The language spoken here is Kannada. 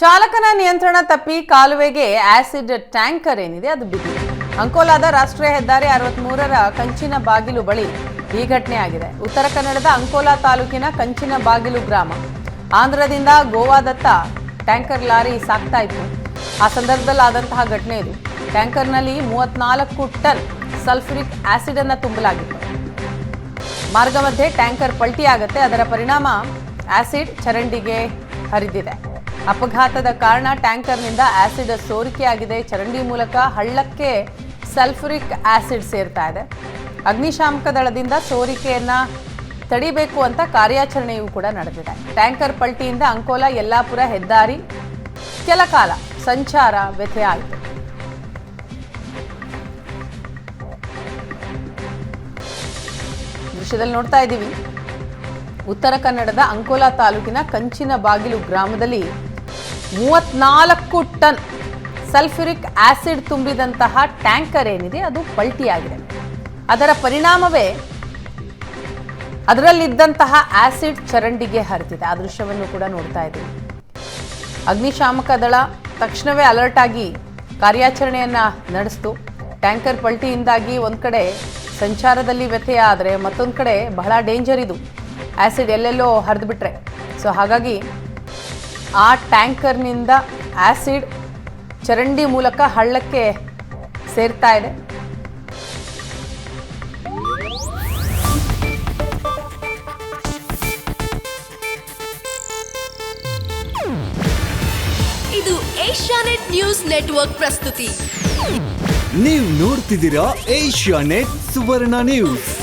ಚಾಲಕನ ನಿಯಂತ್ರಣ ತಪ್ಪಿ ಕಾಲುವೆಗೆ ಆಸಿಡ್ ಟ್ಯಾಂಕರ್ ಏನಿದೆ ಅದು ಬಿದ್ದಿದೆ. ಅಂಕೋಲಾದ ರಾಷ್ಟ್ರೀಯ ಹೆದ್ದಾರಿ ಅರವತ್ಮೂರರ ಕಂಚಿನ ಬಾಗಿಲು ಬಳಿ ಈ ಘಟನೆ ಆಗಿದೆ. ಉತ್ತರ ಕನ್ನಡದ ಅಂಕೋಲಾ ತಾಲೂಕಿನ ಕಂಚಿನ ಬಾಗಿಲು ಗ್ರಾಮ. ಆಂಧ್ರದಿಂದ ಗೋವಾದತ್ತ ಟ್ಯಾಂಕರ್ ಲಾರಿ ಸಾಗ್ತಾ ಇತ್ತು. ಆ ಸಂದರ್ಭದಲ್ಲಿ ಆದಂತಹ ಘಟನೆ ಇದು. ಟ್ಯಾಂಕರ್ನಲ್ಲಿ ಮೂವತ್ನಾಲ್ಕು ಟನ್ ಸಲ್ಫ್ಯೂರಿಕ್ ಆಸಿಡ್ ಅನ್ನು ತುಂಬಲಾಗಿತ್ತು. ಮಾರ್ಗ ಮಧ್ಯೆ ಟ್ಯಾಂಕರ್ ಪಲ್ಟಿಯಾಗುತ್ತೆ, ಅದರ ಪರಿಣಾಮ ಆಸಿಡ್ ಚರಂಡಿಗೆ ಹರಿದಿದೆ. ಅಪಘಾತದ ಕಾರಣ ಟ್ಯಾಂಕರ್ನಿಂದ ಆಸಿಡ್ ಸೋರಿಕೆಯಾಗಿದೆ. ಚರಂಡಿ ಮೂಲಕ ಹಳ್ಳಕ್ಕೆ ಸಲ್ಫುರಿಕ್ ಆಸಿಡ್ ಸೇರ್ತಾ ಇದೆ. ಅಗ್ನಿಶಾಮಕ ದಳದಿಂದ ಸೋರಿಕೆಯನ್ನ ತಡಿಬೇಕು ಅಂತ ಕಾರ್ಯಾಚರಣೆಯೂ ಕೂಡ ನಡೆದಿದೆ. ಟ್ಯಾಂಕರ್ ಪಲ್ಟಿಯಿಂದ ಅಂಕೋಲ, ಯಲ್ಲಾಪುರ, ಹೆದ್ದಾರಿ, ಕೆಲ ಕಾಲ ಸಂಚಾರ ವ್ಯಥೆಯಾಯಿತು ದೃಶ್ಯದಲ್ಲಿ ನೋಡ್ತಾ ಇದ್ದೀವಿ. ಉತ್ತರ ಕನ್ನಡದ ಅಂಕೋಲಾ ತಾಲೂಕಿನ ಕಂಚಿನ ಬಾಗಿಲು ಗ್ರಾಮದಲ್ಲಿ ಮೂವತ್ನಾಲ್ಕು ಟನ್ ಸಲ್ಫ್ಯೂರಿಕ್ ಆಸಿಡ್ ತುಂಬಿದಂತಹ ಟ್ಯಾಂಕರ್ ಏನಿದೆ, ಅದು ಪಲ್ಟಿಯಾಗಿದೆ. ಅದರ ಪರಿಣಾಮವೇ ಅದರಲ್ಲಿದ್ದಂತಹ ಆಸಿಡ್ ಚರಂಡಿಗೆ ಹರಿದಿದೆ. ಆ ದೃಶ್ಯವನ್ನು ಕೂಡ ನೋಡ್ತಾ ಇದ್ದೀವಿ. ಅಗ್ನಿಶಾಮಕ ದಳ ತಕ್ಷಣವೇ ಅಲರ್ಟ್ ಆಗಿ ಕಾರ್ಯಾಚರಣೆಯನ್ನ ನಡೆಸಿತು. ಟ್ಯಾಂಕರ್ ಪಲ್ಟಿಯಿಂದಾಗಿ ಒಂದು ಕಡೆ ಸಂಚಾರದಲ್ಲಿ ವ್ಯತ್ಯಯ ಆದರೆ ಮತ್ತೊಂದು ಕಡೆ ಬಹಳ ಡೇಂಜರ್ ಇದು. ಆ್ಯಸಿಡ್ ಎಲ್ಲೆಲ್ಲೋ ಹರಿದುಬಿಟ್ರೆ. ಸೊ ಹಾಗಾಗಿ ಆ ಟ್ಯಾಂಕರ್ನಿಂದ ಆ್ಯಸಿಡ್ ಚರಂಡಿ ಮೂಲಕ ಹಳ್ಳಕ್ಕೆ ಸೇರ್ತಾ ಇದೆ. ಇದು ಏಷ್ಯಾನೆಟ್ ನ್ಯೂಸ್ ನೆಟ್ವರ್ಕ್ ಪ್ರಸ್ತುತಿ. ನೀವು ನೋಡ್ತಿದ್ದೀರಾ ಏಷ್ಯಾನೆಟ್ ಸುವರ್ಣ ನ್ಯೂಸ್.